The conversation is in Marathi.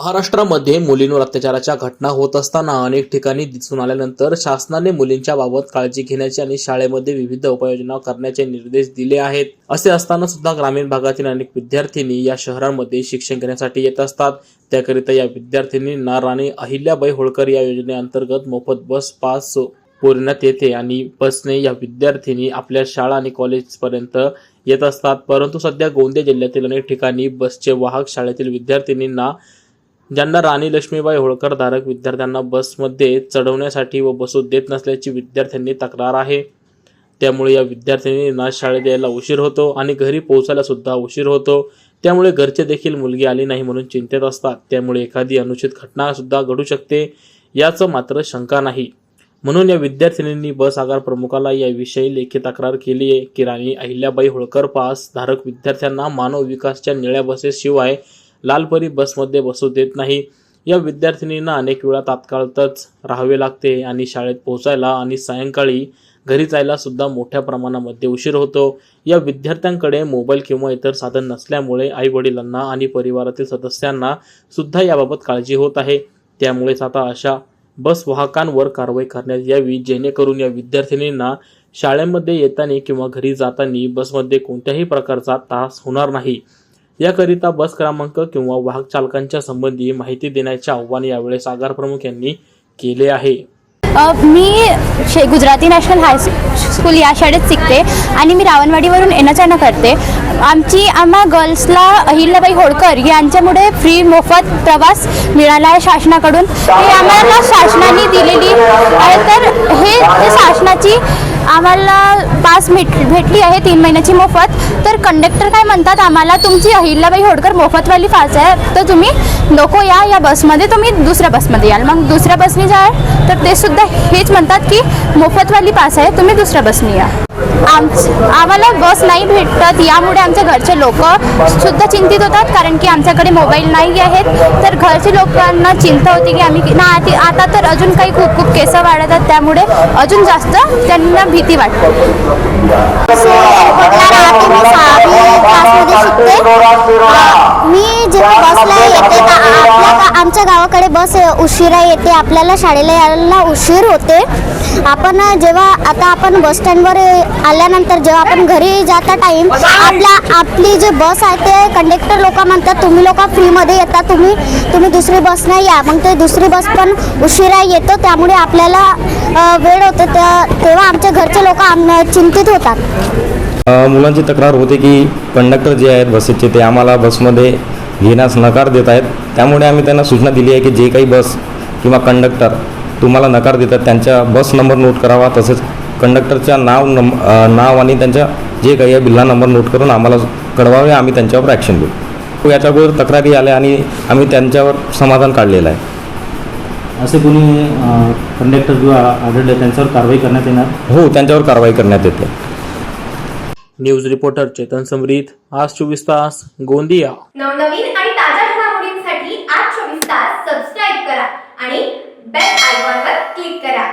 महाराष्ट्रामध्ये मुलींवर अत्याचाराच्या घटना होत असताना अनेक ठिकाणी दिसून आल्यानंतर शासनाने मुलींच्या बाबत काळजी घेण्याचे आणि शाळेमध्ये विविध उपाययोजना करण्याचे निर्देश दिले आहेत. असे असताना सुद्धा ग्रामीण भागातील अनेक विद्यार्थिनी या शहरांमध्ये शिक्षण घेण्यासाठी येत असतात. त्याकरिता या विद्यार्थिनींना राणी अहिल्याबाई होळकर या योजनेअंतर्गत मोफत बस पास पुरण्यात येते आणि बसने या विद्यार्थिनी आपल्या शाळा आणि कॉलेजपर्यंत येत असतात. परंतु सध्या गोंदिया जिल्ह्यातील अनेक ठिकाणी बसचे वाहक शाळेतील विद्यार्थिनींना ज्यांना राणी लक्ष्मीबाई होळकर धारक विद्यार्थ्यांना बसमध्ये चढवण्यासाठी व बसू देत नसल्याची विद्यार्थ्यांनी तक्रार आहे. त्यामुळे या विद्यार्थ्यांनींना शाळेत यायला उशीर होतो आणि घरी पोहोचायला सुद्धा उशीर होतो. त्यामुळे घरचे देखील मुलगी आली नाही म्हणून चिंतेत असतात. त्यामुळे एखादी अनुचित घटना सुद्धा घडू शकते याचं मात्र शंका नाही. म्हणून या विद्यार्थिनींनी बस आगार प्रमुखाला याविषयी लेखी तक्रार केली आहे की राणी अहिल्याबाई होळकर पास धारक विद्यार्थ्यांना मानव विकासच्या निळ्या बसेसशिवाय लालपरी बसमध्ये बसू देत नाही. या विद्यार्थिनींना अनेक वेळा तात्काळतच राहावे लागते आणि शाळेत पोहोचायला आणि सायंकाळी घरी जायला सुद्धा मोठ्या प्रमाणामध्ये उशीर होतो. या विद्यार्थ्यांकडे मोबाईल किंवा इतर साधन नसल्यामुळे आई वडिलांना आणि परिवारातील सदस्यांना सुद्धा याबाबत काळजी होत आहे. त्यामुळेच आता अशा बस वाहकांवर कारवाई करण्यात यावी जेणेकरून या विद्यार्थिनींना शाळेमध्ये येताना किंवा घरी जाताना बसमध्ये कोणत्याही प्रकारचा त्रास होणार नाही. याकरिता बस क्रमांक किंवा वाहक चालकांच्या संबंधी माहिती देण्याचे आव्हान यावेळेस आगार प्रमुख यांनी केले आहे. मी शे गुजराती नॅशनल हाय स्कूल या शाळेत शिकते आणि मी रावणवाडीवरून येणं जाणं करते. आमची आम्हा गर्ल्सला अहिल्याबाई होळकर यांच्यामुळे फ्री मोफत प्रवास मिळाला आहे शासनाकडून. हे आम्हाला शासनाने दिलेली आहे. तर हे शासनाची आम्हाला पास भेट भेटली आहे तीन महिन्याची मोफत. तर कंडक्टर काय म्हणतात आम्हाला तुमची अहिल्याबाई होडकर मोफतवाली पास आहे. तर तुम्ही नको या या बसमध्ये तुम्ही दुसऱ्या बसमध्ये याल. मग दुसऱ्या बसने जाल तर ते सुद्धा हेच म्हणतात की मोफतवाली पास आहे तुम्ही दुसऱ्या बसने या. आम्हाला बस नाही भेटत यामुळे आमच्या घरचे लोक सुद्धा चिंतित होतात कारण की आमच्याकडे मोबाईल नाही आहेत. तर घरचे लोकांना चिंता होती की आम्ही ना आती- आता तर अजून काही खूप खूप केस वाढतात त्यामुळे अजून जास्त त्यांना भीती वाटते मी जेव्हा बसला येते का आपल्या गा- आमच्या गावाकडे बस उशिरा येते आपल्याला शाळेला यायला उशीर होते. आपण जेव्हा आता आपण बस स्टँडवर आल्यानंतर जेव्हा आपण घरी जाता टाईम आपल्या आपली जी बस आहे ते कंडक्टर लोक म्हणतात तुम्ही लोक फ्रीमध्ये येता तुम्ही तुम्ही दुसरी बस नाही या. मग ते दुसरी बस पण उशिरा येतो त्यामुळे आपल्याला वेळ होतो तेव्हा आमच्या घरचे लोक आम चिंतित होतात. मुलांची तक्रार होते की कंडक्टर जे आहेत बसेसचे ते आम्हाला बसमध्ये घेण्यास नकार देत आहेत. त्यामुळे आम्ही त्यांना सूचना दिली आहे की जे काही बस किंवा कंडक्टर तुम्हाला नकार देतात त्यांच्या बस नंबर नोट करावा तसेच कंडक्टरच्या नाव अ, नाव आणि त्यांच्या जे काही आहे बिल्ला नंबर नोट करून आम्हाला कळवावे आम्ही त्यांच्यावर ॲक्शन घेऊ याच्या अगोदर तक्रारी आल्या आणि आम्ही त्यांच्यावर समाधान काढलेलं आहे. असे कोणी कंडक्टर किंवा आढळले त्यांच्यावर कारवाई करण्यात येणार? हो त्यांच्यावर कारवाई करण्यात येते. न्यूज रिपोर्टर चेतन समरीत आज चोवीस तास गोंदिया. नवनवीन आणि ताज्या घडामोडींसाठी आज चोवीस तास सबस्क्राईब करा आणि बेल आयकॉनवर क्लिक करा.